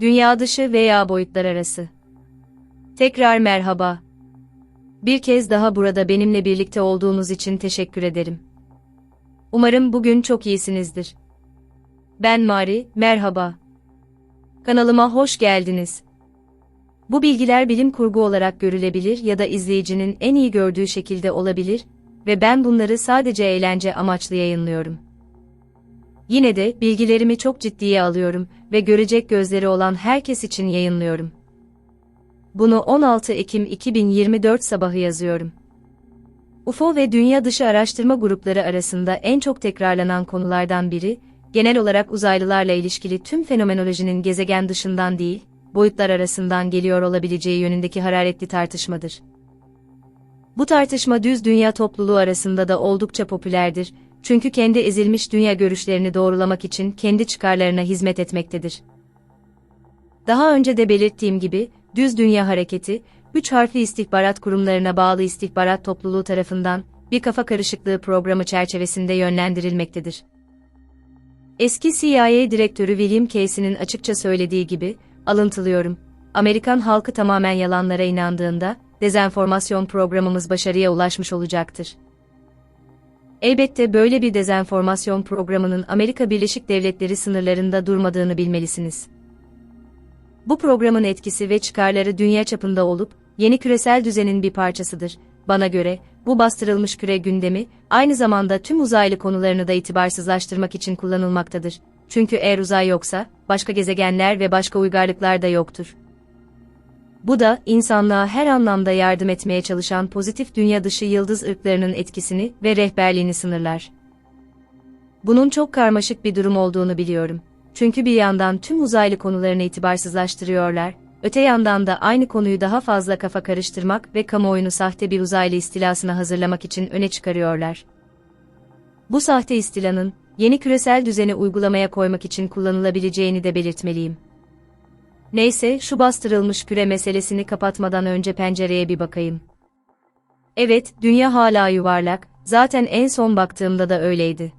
Dünya dışı veya boyutlar arası. Tekrar merhaba. Bir kez daha burada benimle birlikte olduğunuz için teşekkür ederim. Umarım bugün çok iyisinizdir. Ben Mari, merhaba. Kanalıma hoş geldiniz. Bu bilgiler bilim kurgu olarak görülebilir ya da izleyicinin en iyi gördüğü şekilde olabilir ve ben bunları sadece eğlence amaçlı yayınlıyorum. Yine de bilgilerimi çok ciddiye alıyorum ve görecek gözleri olan herkes için yayınlıyorum. Bunu 16 Ekim 2024 sabahı yazıyorum. UFO ve dünya dışı araştırma grupları arasında en çok tekrarlanan konulardan biri, genel olarak uzaylılarla ilişkili tüm fenomenolojinin gezegen dışından değil, boyutlar arasından geliyor olabileceği yönündeki hararetli tartışmadır. Bu tartışma düz dünya topluluğu arasında da oldukça popülerdir, çünkü kendi ezilmiş dünya görüşlerini doğrulamak için kendi çıkarlarına hizmet etmektedir. Daha önce de belirttiğim gibi, düz dünya hareketi, üç harfli istihbarat kurumlarına bağlı istihbarat topluluğu tarafından bir kafa karışıklığı programı çerçevesinde yönlendirilmektedir. Eski CIA direktörü William Casey'nin açıkça söylediği gibi, alıntılıyorum, Amerikan halkı tamamen yalanlara inandığında, dezenformasyon programımız başarıya ulaşmış olacaktır. Elbette böyle bir dezenformasyon programının Amerika Birleşik Devletleri sınırlarında durmadığını bilmelisiniz. Bu programın etkisi ve çıkarları dünya çapında olup, yeni küresel düzenin bir parçasıdır. Bana göre, bu bastırılmış küre gündemi, aynı zamanda tüm uzaylı konularını da itibarsızlaştırmak için kullanılmaktadır. Çünkü eğer uzay yoksa, başka gezegenler ve başka uygarlıklar da yoktur. Bu da, insanlığa her anlamda yardım etmeye çalışan pozitif dünya dışı yıldız ırklarının etkisini ve rehberliğini sınırlar. Bunun çok karmaşık bir durum olduğunu biliyorum. Çünkü bir yandan tüm uzaylı konularını itibarsızlaştırıyorlar, öte yandan da aynı konuyu daha fazla kafa karıştırmak ve kamuoyunu sahte bir uzaylı istilasına hazırlamak için öne çıkarıyorlar. Bu sahte istilanın, yeni küresel düzeni uygulamaya koymak için kullanılabileceğini de belirtmeliyim. Neyse, şu bastırılmış küre meselesini kapatmadan önce pencereye bir bakayım. Evet, dünya hala yuvarlak, zaten en son baktığımda da öyleydi.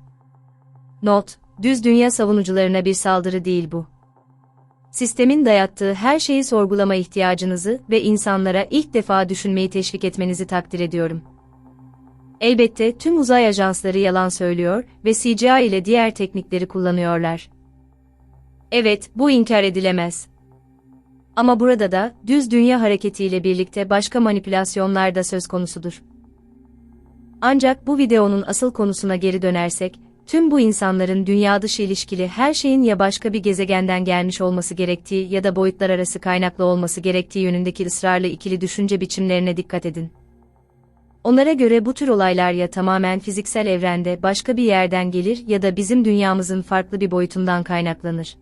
Not, düz dünya savunucularına bir saldırı değil bu. Sistemin dayattığı her şeyi sorgulama ihtiyacınızı ve insanlara ilk defa düşünmeyi teşvik etmenizi takdir ediyorum. Elbette tüm uzay ajansları yalan söylüyor ve CGI ile diğer teknikleri kullanıyorlar. Evet, bu inkar edilemez. Ama burada da düz dünya hareketiyle birlikte başka manipülasyonlar da söz konusudur. Ancak bu videonun asıl konusuna geri dönersek, tüm bu insanların dünya dışı ilişkili her şeyin ya başka bir gezegenden gelmiş olması gerektiği ya da boyutlar arası kaynaklı olması gerektiği yönündeki ısrarlı ikili düşünce biçimlerine dikkat edin. Onlara göre bu tür olaylar ya tamamen fiziksel evrende başka bir yerden gelir ya da bizim dünyamızın farklı bir boyutundan kaynaklanır.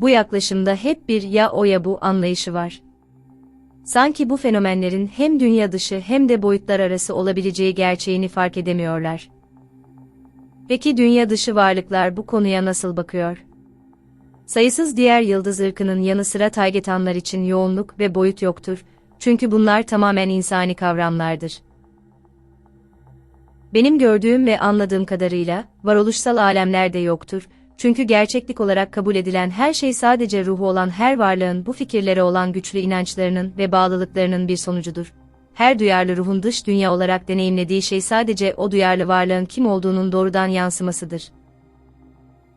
Bu yaklaşımda hep bir ya o ya bu anlayışı var. Sanki bu fenomenlerin hem dünya dışı hem de boyutlar arası olabileceği gerçeğini fark edemiyorlar. Peki dünya dışı varlıklar bu konuya nasıl bakıyor? Sayısız diğer yıldız ırkının yanı sıra taygetanlar için yoğunluk ve boyut yoktur, çünkü bunlar tamamen insani kavramlardır. Benim gördüğüm ve anladığım kadarıyla, varoluşsal alemler de yoktur, çünkü gerçeklik olarak kabul edilen her şey sadece ruhu olan her varlığın bu fikirlere olan güçlü inançlarının ve bağlılıklarının bir sonucudur. Her duyarlı ruhun dış dünya olarak deneyimlediği şey sadece o duyarlı varlığın kim olduğunun doğrudan yansımasıdır.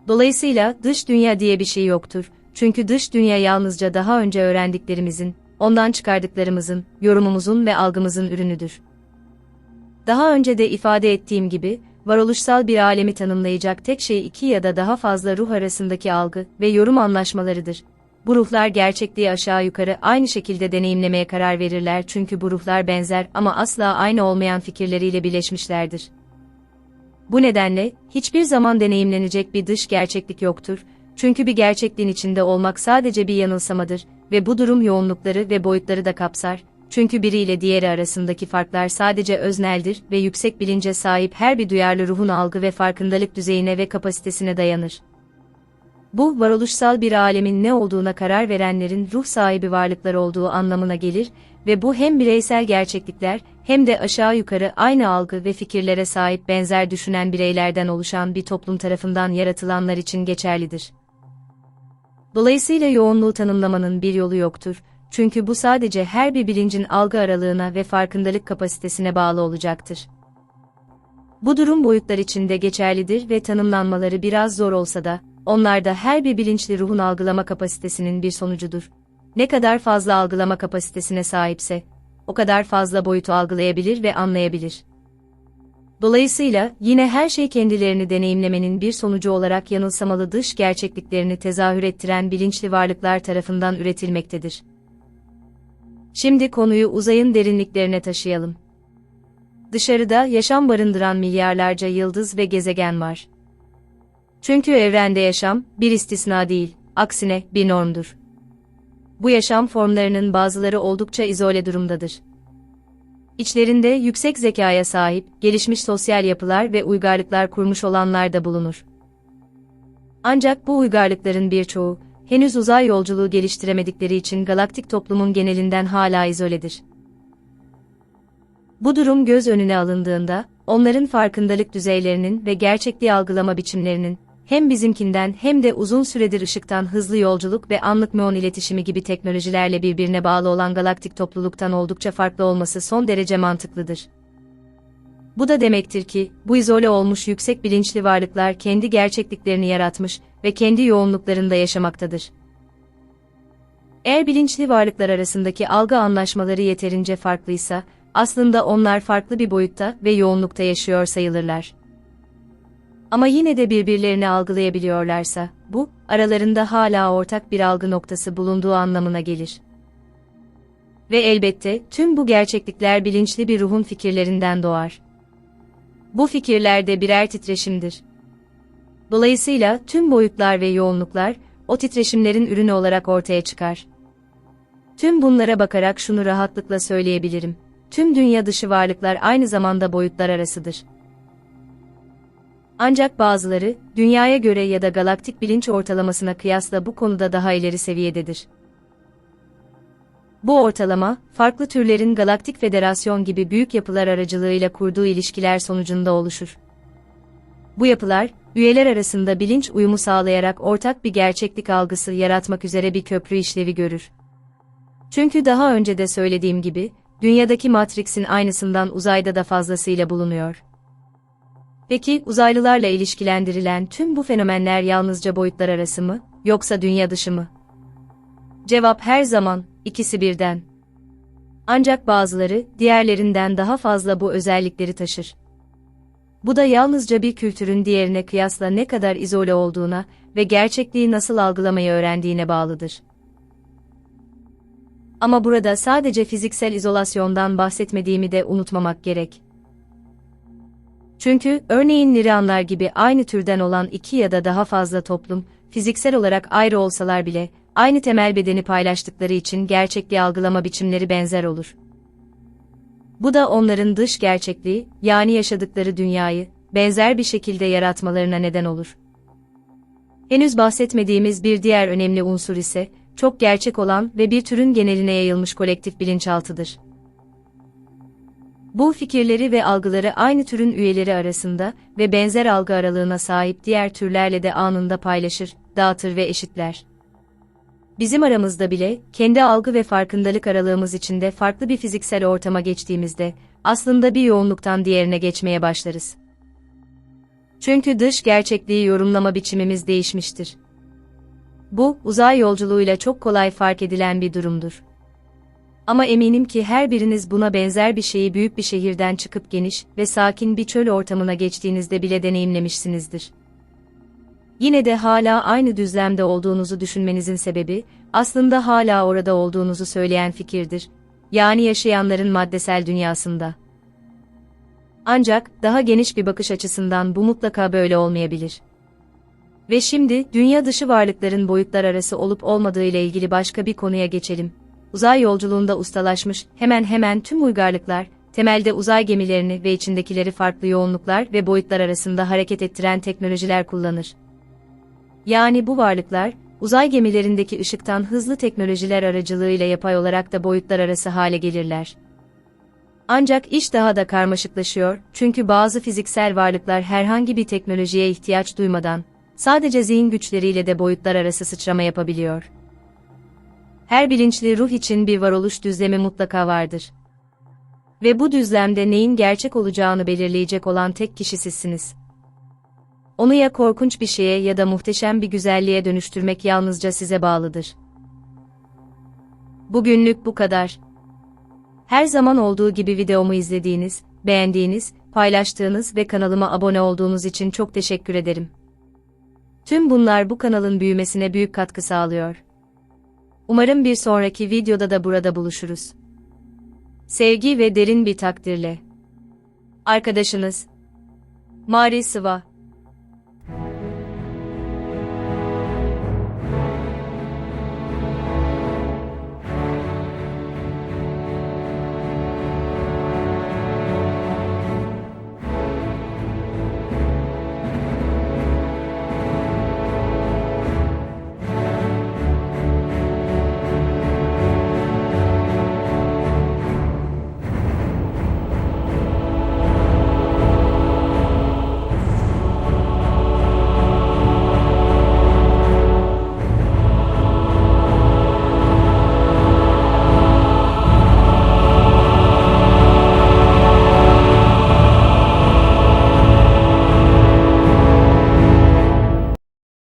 Dolayısıyla dış dünya diye bir şey yoktur. Çünkü dış dünya yalnızca daha önce öğrendiklerimizin, ondan çıkardıklarımızın, yorumumuzun ve algımızın ürünüdür. Daha önce de ifade ettiğim gibi, varoluşsal bir alemi tanımlayacak tek şey iki ya da daha fazla ruh arasındaki algı ve yorum anlaşmalarıdır. Bu ruhlar gerçekliği aşağı yukarı aynı şekilde deneyimlemeye karar verirler çünkü bu ruhlar benzer ama asla aynı olmayan fikirleriyle birleşmişlerdir. Bu nedenle, hiçbir zaman deneyimlenecek bir dış gerçeklik yoktur, çünkü bir gerçekliğin içinde olmak sadece bir yanılsamadır ve bu durum yoğunlukları ve boyutları da kapsar, çünkü biri ile diğeri arasındaki farklar sadece özneldir ve yüksek bilince sahip her bir duyarlı ruhun algı ve farkındalık düzeyine ve kapasitesine dayanır. Bu, varoluşsal bir alemin ne olduğuna karar verenlerin ruh sahibi varlıklar olduğu anlamına gelir ve bu hem bireysel gerçeklikler hem de aşağı yukarı aynı algı ve fikirlere sahip benzer düşünen bireylerden oluşan bir toplum tarafından yaratılanlar için geçerlidir. Dolayısıyla yoğunluğu tanımlamanın bir yolu yoktur, çünkü bu sadece her bir bilincin algı aralığına ve farkındalık kapasitesine bağlı olacaktır. Bu durum boyutlar içinde geçerlidir ve tanımlanmaları biraz zor olsa da, onlar da her bir bilinçli ruhun algılama kapasitesinin bir sonucudur. Ne kadar fazla algılama kapasitesine sahipse, o kadar fazla boyutu algılayabilir ve anlayabilir. Dolayısıyla yine her şey kendilerini deneyimlemenin bir sonucu olarak yanılsamalı dış gerçekliklerini tezahür ettiren bilinçli varlıklar tarafından üretilmektedir. Şimdi konuyu uzayın derinliklerine taşıyalım. Dışarıda yaşam barındıran milyarlarca yıldız ve gezegen var. Çünkü evrende yaşam bir istisna değil, aksine bir normdur. Bu yaşam formlarının bazıları oldukça izole durumdadır. İçlerinde yüksek zekaya sahip, gelişmiş sosyal yapılar ve uygarlıklar kurmuş olanlar da bulunur. Ancak bu uygarlıkların birçoğu, henüz uzay yolculuğu geliştiremedikleri için galaktik toplumun genelinden hala izoledir. Bu durum göz önüne alındığında, onların farkındalık düzeylerinin ve gerçekliği algılama biçimlerinin, hem bizimkinden hem de uzun süredir ışıktan hızlı yolculuk ve anlık müon iletişimi gibi teknolojilerle birbirine bağlı olan galaktik topluluktan oldukça farklı olması son derece mantıklıdır. Bu da demektir ki, bu izole olmuş yüksek bilinçli varlıklar kendi gerçekliklerini yaratmış ve kendi yoğunluklarında yaşamaktadır. Eğer bilinçli varlıklar arasındaki algı anlaşmaları yeterince farklıysa, aslında onlar farklı bir boyutta ve yoğunlukta yaşıyor sayılırlar. Ama yine de birbirlerini algılayabiliyorlarsa, bu, aralarında hala ortak bir algı noktası bulunduğu anlamına gelir. Ve elbette, tüm bu gerçeklikler bilinçli bir ruhun fikirlerinden doğar. Bu fikirler de birer titreşimdir. Dolayısıyla tüm boyutlar ve yoğunluklar, o titreşimlerin ürünü olarak ortaya çıkar. Tüm bunlara bakarak şunu rahatlıkla söyleyebilirim. Tüm dünya dışı varlıklar aynı zamanda boyutlar arasıdır. Ancak bazıları, dünyaya göre ya da galaktik bilinç ortalamasına kıyasla bu konuda daha ileri seviyededir. Bu ortalama, farklı türlerin galaktik federasyon gibi büyük yapılar aracılığıyla kurduğu ilişkiler sonucunda oluşur. Bu yapılar, üyeler arasında bilinç uyumu sağlayarak ortak bir gerçeklik algısı yaratmak üzere bir köprü işlevi görür. Çünkü daha önce de söylediğim gibi, dünyadaki Matrix'in aynısından uzayda da fazlasıyla bulunuyor. Peki uzaylılarla ilişkilendirilen tüm bu fenomenler yalnızca boyutlar arası mı, yoksa dünya dışı mı? Cevap her zaman, ikisi birden. Ancak bazıları, diğerlerinden daha fazla bu özellikleri taşır. Bu da yalnızca bir kültürün diğerine kıyasla ne kadar izole olduğuna ve gerçekliği nasıl algılamayı öğrendiğine bağlıdır. Ama burada sadece fiziksel izolasyondan bahsetmediğimi de unutmamak gerek. Çünkü örneğin Nirianlar gibi aynı türden olan iki ya da daha fazla toplum, fiziksel olarak ayrı olsalar bile, aynı temel bedeni paylaştıkları için gerçekliği algılama biçimleri benzer olur. Bu da onların dış gerçekliği, yani yaşadıkları dünyayı, benzer bir şekilde yaratmalarına neden olur. Henüz bahsetmediğimiz bir diğer önemli unsur ise, çok gerçek olan ve bir türün geneline yayılmış kolektif bilinçaltıdır. Bu fikirleri ve algıları aynı türün üyeleri arasında ve benzer algı aralığına sahip diğer türlerle de anında paylaşır, dağıtır ve eşitler. Bizim aramızda bile, kendi algı ve farkındalık aralığımız içinde farklı bir fiziksel ortama geçtiğimizde, aslında bir yoğunluktan diğerine geçmeye başlarız. Çünkü dış gerçekliği yorumlama biçimimiz değişmiştir. Bu, uzay yolculuğuyla çok kolay fark edilen bir durumdur. Ama eminim ki her biriniz buna benzer bir şeyi büyük bir şehirden çıkıp geniş ve sakin bir çöl ortamına geçtiğinizde bile deneyimlemişsinizdir. Yine de hala aynı düzlemde olduğunuzu düşünmenizin sebebi, aslında hala orada olduğunuzu söyleyen fikirdir. Yani yaşayanların maddesel dünyasında. Ancak, daha geniş bir bakış açısından bu mutlaka böyle olmayabilir. Ve şimdi, dünya dışı varlıkların boyutlar arası olup olmadığı ile ilgili başka bir konuya geçelim uzay yolculuğunda ustalaşmış hemen hemen tüm uygarlıklar, temelde uzay gemilerini ve içindekileri farklı yoğunluklar ve boyutlar arasında hareket ettiren teknolojiler kullanır. Yani bu varlıklar, uzay gemilerindeki ışıktan hızlı teknolojiler aracılığıyla yapay olarak da boyutlar arası hale gelirler. Ancak iş daha da karmaşıklaşıyor, çünkü bazı fiziksel varlıklar herhangi bir teknolojiye ihtiyaç duymadan, Sadece zihin güçleriyle de boyutlar arası sıçrama yapabiliyor. Her bilinçli ruh için bir varoluş düzlemi mutlaka vardır. Ve bu düzlemde neyin gerçek olacağını belirleyecek olan tek kişi sizsiniz. Onu ya korkunç bir şeye ya da muhteşem bir güzelliğe dönüştürmek yalnızca size bağlıdır. Bugünlük bu kadar. Her zaman olduğu gibi videomu izlediğiniz, beğendiğiniz, paylaştığınız ve kanalıma abone olduğunuz için çok teşekkür ederim. Tüm bunlar bu kanalın büyümesine büyük katkı sağlıyor. Umarım bir sonraki videoda da burada buluşuruz. Sevgi ve derin bir takdirle. Arkadaşınız Mari Sıva